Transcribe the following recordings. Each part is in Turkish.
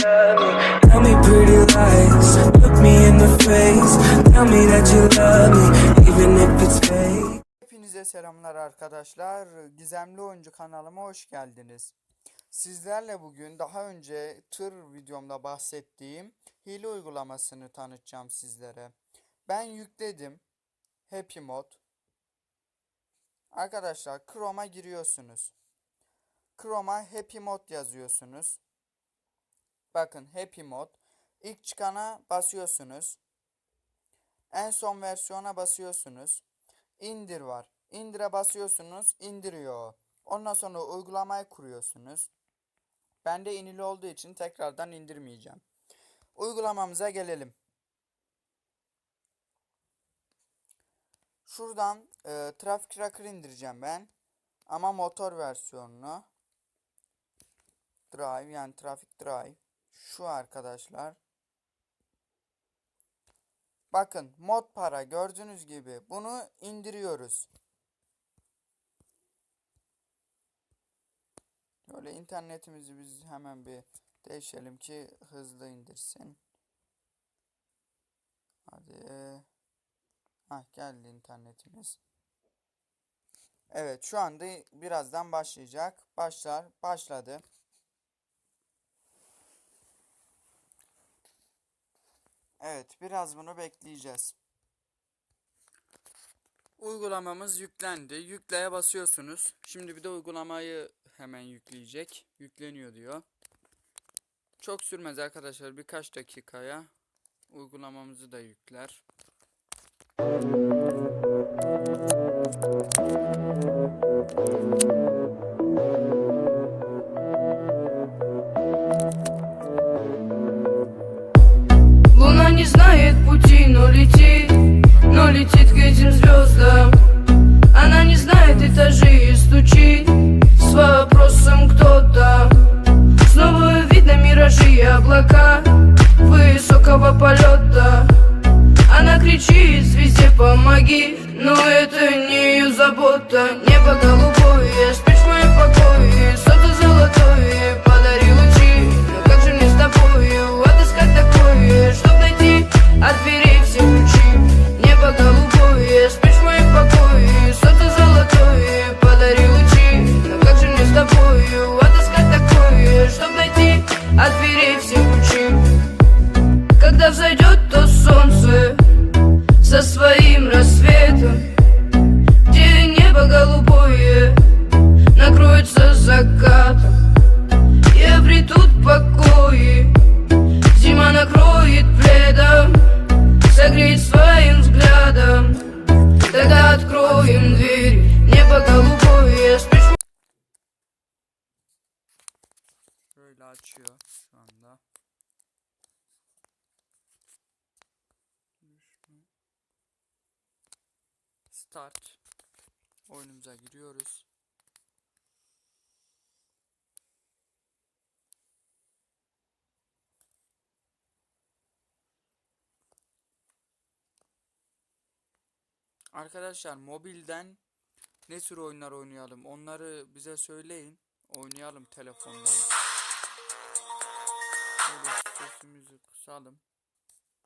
Tell me pretty lies, look me in the face. Tell me that you love me, even if it's fake. Hepinize selamlar arkadaşlar. Gizemli Oyuncu kanalıma hoş geldiniz. Sizlerle bugün daha önce tır videomda bahsettiğim hile uygulamasını tanıtacağım sizlere. Ben yükledim. Happy Mod. Arkadaşlar Chrome'a giriyorsunuz. Chrome'a Happy Mod yazıyorsunuz. Bakın Happy Mod. İlk çıkana basıyorsunuz. En son versiyona basıyorsunuz. İndir var. İndire basıyorsunuz, indiriyor. Ondan sonra uygulamayı kuruyorsunuz. Bende inili olduğu için tekrardan indirmeyeceğim. Uygulamamıza gelelim. Şuradan e, Traffic Tracker indireceğim ben. Ama motor versiyonunu. Drive yani Traffic Drive. Şu arkadaşlar. Bakın mod para gördüğünüz gibi bunu indiriyoruz. Böyle internetimizi biz hemen bir değişelim ki hızlı indirsin. Hadi. Hah geldi internetimiz. Evet şu anda birazdan başlayacak. Başlar. Başladı. Evet, biraz bunu bekleyeceğiz. Uygulamamız yüklendi. Yükleye basıyorsunuz. Şimdi bir de uygulamayı hemen yükleyecek. Yükleniyor diyor. Çok sürmez arkadaşlar. Birkaç dakikaya uygulamamızı da yükler. Облака высокого полета. Она кричит звезде помоги, но это не ее забота. Небо голубое, Şöyle açıyor şu anda. Start. Oyunumuza giriyoruz. Arkadaşlar mobilden ne tür oyunlar oynayalım onları bize söyleyin. Oynayalım telefondan. Şöyle sesimizi kısalım.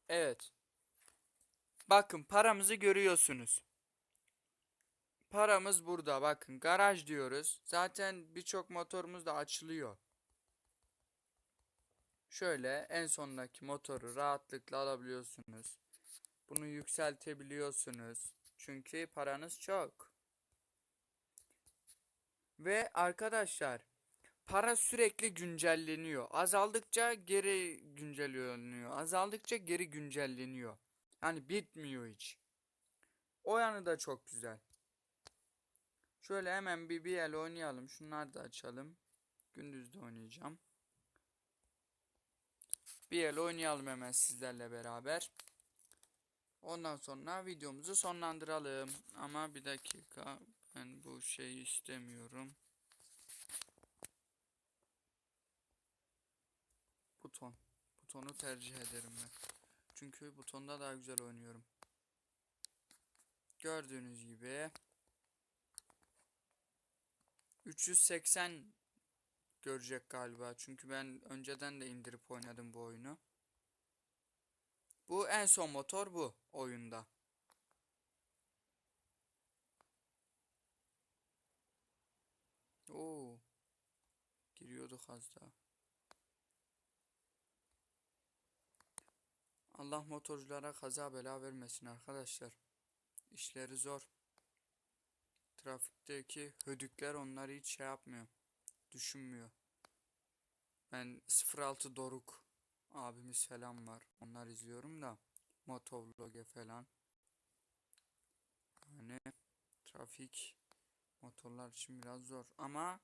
Evet. Bakın paramızı görüyorsunuz. Paramız burada bakın garaj diyoruz. Zaten birçok motorumuz da açılıyor. Şöyle en sondaki motoru rahatlıkla alabiliyorsunuz. Bunu yükseltebiliyorsunuz. Çünkü paranız çok. Ve arkadaşlar para sürekli güncelleniyor. Azaldıkça geri güncelleniyor. Azaldıkça geri güncelleniyor. Yani bitmiyor hiç. O yanı da çok güzel. Şöyle hemen bir bir el oynayalım. Şunları da açalım. Gündüz de oynayacağım. Bir el oynayalım hemen sizlerle beraber. Ondan sonra videomuzu sonlandıralım. Ama bir dakika. Ben bu şeyi istemiyorum. Buton. Butonu tercih ederim ben. Çünkü butonda daha güzel oynuyorum. Gördüğünüz gibi 380 görecek galiba. Çünkü ben önceden de indirip oynadım bu oyunu. Bu en son motor bu oyunda. Oo. Giriyorduk az daha. Allah motorculara kaza bela vermesin arkadaşlar. İşleri zor. Trafikteki hödükler onları hiç şey yapmıyor. Düşünmüyor. Ben 06 Doruk abimiz falan var. Onlar izliyorum da. Motovlog'e falan. Yani trafik motorlar için biraz zor. Ama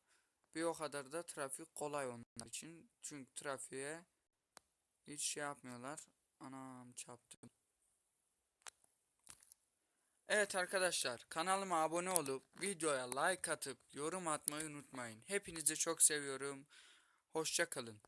bir o kadar da trafik kolay onlar için. Çünkü trafiğe hiç şey yapmıyorlar. Anam çarptım. Evet arkadaşlar kanalıma abone olup videoya like atıp yorum atmayı unutmayın. Hepinizi çok seviyorum. Hoşça kalın.